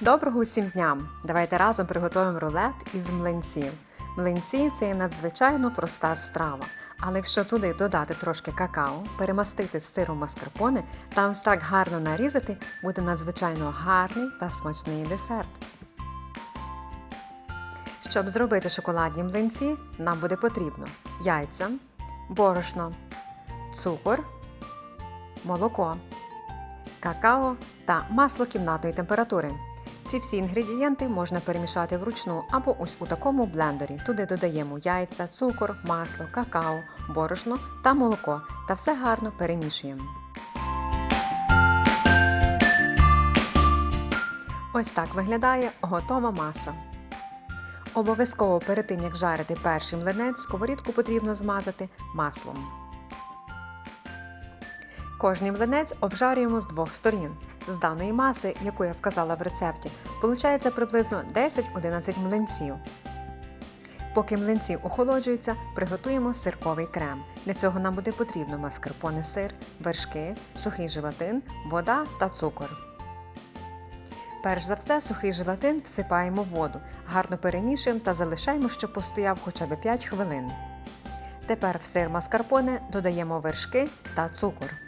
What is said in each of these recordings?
Доброго усім дням! Давайте разом приготуємо рулет із млинців. Млинці це надзвичайно проста страва. Але якщо туди додати трошки какао, перемастити з сиром маскарпоне та ось так гарно нарізати, буде надзвичайно гарний та смачний десерт. Щоб зробити шоколадні млинці, нам буде потрібно яйця, борошно, цукор, молоко, какао та масло кімнатної температури. Ці всі інгредієнти можна перемішати вручну або ось у такому блендері. Туди додаємо яйця, цукор, масло, какао, борошно та молоко та все гарно перемішуємо. Ось так виглядає готова маса. Обов'язково перед тим, як жарити перший млинець, сковорідку потрібно змазати маслом. Кожний млинець обжарюємо з двох сторін. З даної маси, яку я вказала в рецепті, виходить приблизно 10-11 млинців. Поки млинці охолоджуються, приготуємо сирковий крем. Для цього нам буде потрібно маскарпоне сир, вершки, сухий желатин, вода та цукор. Перш за все, сухий желатин всипаємо в воду, гарно перемішуємо та залишаємо, щоб постояв хоча б 5 хвилин. Тепер в сир маскарпоне додаємо вершки та цукор.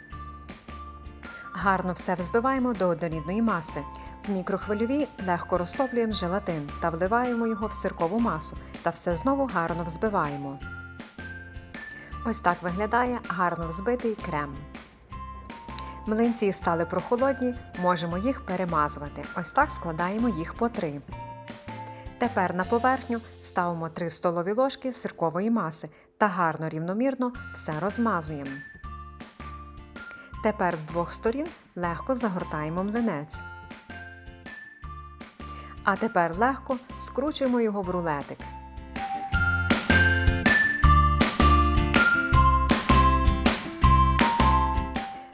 Гарно все взбиваємо до однорідної маси. В мікрохвильовій легко розтоплюємо желатин та вливаємо його в сиркову масу та все знову гарно взбиваємо. Ось так виглядає гарно взбитий крем. Млинці стали прохолодні, можемо їх перемазувати. Ось так складаємо їх по три. Тепер на поверхню ставимо 3 столові ложки сиркової маси та гарно рівномірно все розмазуємо. Тепер з двох сторін легко загортаємо млинець. А тепер легко скручуємо його в рулетик.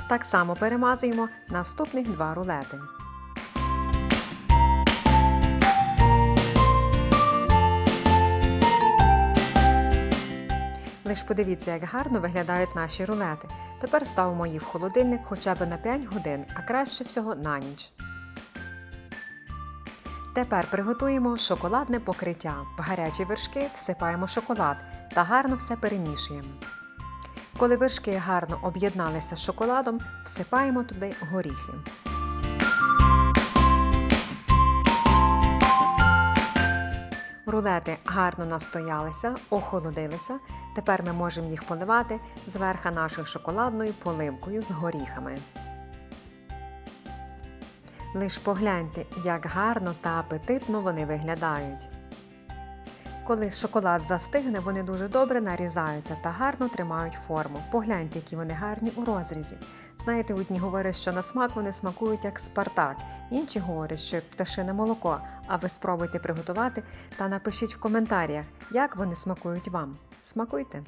Так само перемазуємо наступних два рулети. Лиш подивіться, як гарно виглядають наші рулети. Тепер ставимо їх в холодильник хоча б на 5 годин, а краще всього на ніч. Тепер приготуємо шоколадне покриття. В гарячі вершки всипаємо шоколад та гарно все перемішуємо. Коли вершки гарно об'єдналися з шоколадом, всипаємо туди горіхи. Рулети гарно настоялися, охолодилися. Тепер ми можемо їх поливати зверху нашою шоколадною поливкою з горіхами. Лиш погляньте, як гарно та апетитно вони виглядають. Коли шоколад застигне, вони дуже добре нарізаються та гарно тримають форму. Погляньте, які вони гарні у розрізі. Знаєте, одні говорять, що на смак вони смакують як Спартак, інші говорять, що пташине молоко. А ви спробуйте приготувати та напишіть в коментарях, як вони смакують вам. Смакуйте!